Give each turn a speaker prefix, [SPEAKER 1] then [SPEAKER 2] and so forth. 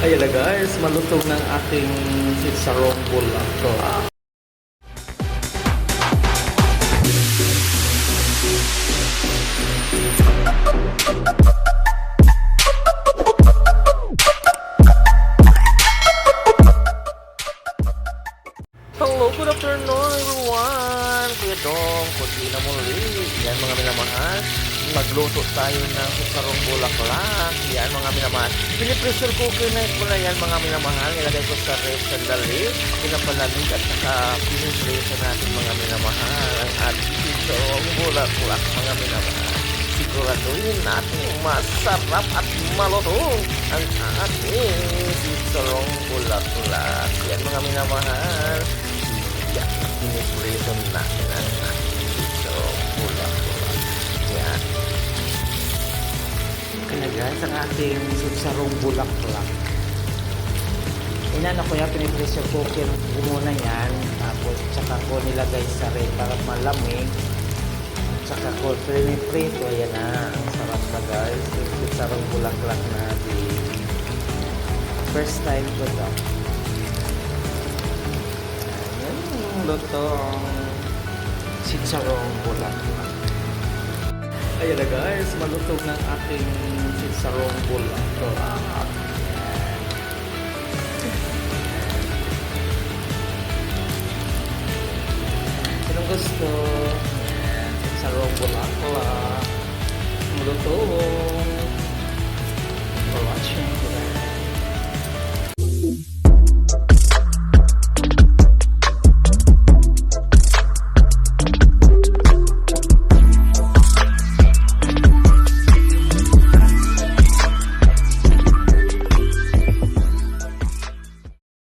[SPEAKER 1] Ayan na guys, malutong ng ating sitsarong bulato. Hello, good afternoon everyone! Kuya Dong, kunti na muli. Yan mga minamahal. Magluto tayo ng sitsarong bulaklak. Yan mga minamahal. Pinipressure cooker na ito na yan mga minamahal. Nilagay ko sa ref sandali. Pinapalamig at saka pinipressure natin mga minamahal. Ang ating sitsarong bulaklak mga minamahal. Siguraduhin natin masarap at malutong ang ating sitsarong bulaklak. Yan mga minamahal. Guys, ang ating sitsarong bulaklak. Inano ko yan, pinipressure cooker ko muna yan. Tapos, tsaka ko nilagay sa red para malamig. Tsaka ko piniprito. Ayan na. Ang sarap na guys. Yung sitsarong bulaklak natin. First time ko daw. Ayan lutong sitsarong bulaklak. Ayan na guys, malutog ng ating chicharron bowl. Ito. Ah. Sinong gusto? Chicharron bowl. Ito. Ah.